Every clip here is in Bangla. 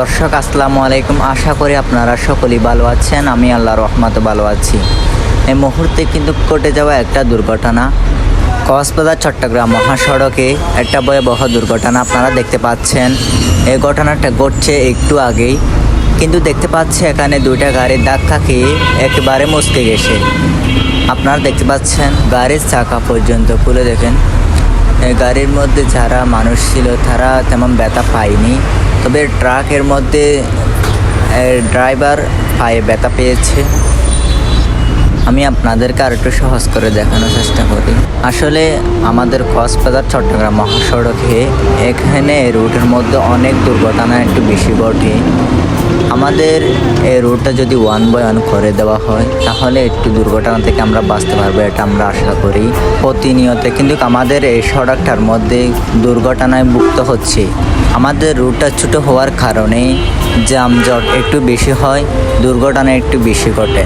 দর্শক, আসসালামু আলাইকুম। আশা করি আপনারা সকলেই ভালো আছেন। আমি আল্লাহ রহমতে ভালো আছি। এই মুহূর্তে কিন্তু ঘটে যাওয়া একটা দুর্ঘটনা। কক্সবাজার, চট্টগ্রাম মহাসড়কে একটা ভয়াবহ দুর্ঘটনা আপনারা দেখতে পাচ্ছেন। এই ঘটনাটা ঘটছে একটু আগেই। কিন্তু দেখতে পাচ্ছে এখানে দুইটা গাড়ির ধাক্কা খেয়ে একেবারে মুসকে গেছে। আপনারা দেখতে পাচ্ছেন, গাড়ির চাকা পর্যন্ত খুলে দেখেন। গাড়ির মধ্যে যারা মানুষ ছিল, তারা তেমন ব্যথা পায়নি। তবে ট্রাকের মধ্যে ড্রাইভার পায়ে ব্যথা পেয়েছে। আমি আপনাদেরকে আর একটু সহজ করে দেখানোর চেষ্টা করি। আসলে আমাদের কক্সবাজার, চট্টগ্রাম মহাসড়কে এখানে রুটের মধ্যে অনেক দুর্ঘটনা একটু বেশি ঘটে আমাদের এই রুটটা যদি ওয়ান বাই ওয়ান করে দেওয়া হয়, তাহলে একটু দুর্ঘটনা থেকে আমরা বাঁচতে পারব, এটা আমরা আশা করি। প্রতিনিয়ত কিন্তু আমাদের এই সড়কটার মধ্যে দুর্ঘটনায় মুক্ত হচ্ছে। আমাদের রুটটা ছোটো হওয়ার কারণে যানজট একটু বেশি হয়, দুর্ঘটনা একটু বেশি ঘটে।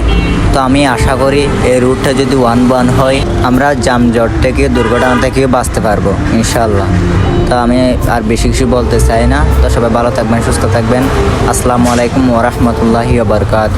তো আমি আশা করি এই রুটটা যদি ওয়ান ওয়ান হয়, আমরা যানজট থেকে, দুর্ঘটনা থেকে বাঁচতে পারব ইনশাল্লাহ তো আমি আর বেশি কিছু বলতে চাই না। তো সবাই ভালো থাকবেন, সুস্থ থাকবেন। আসসালামু আলাইকুম ওরহমতুল্লাহি বারকাত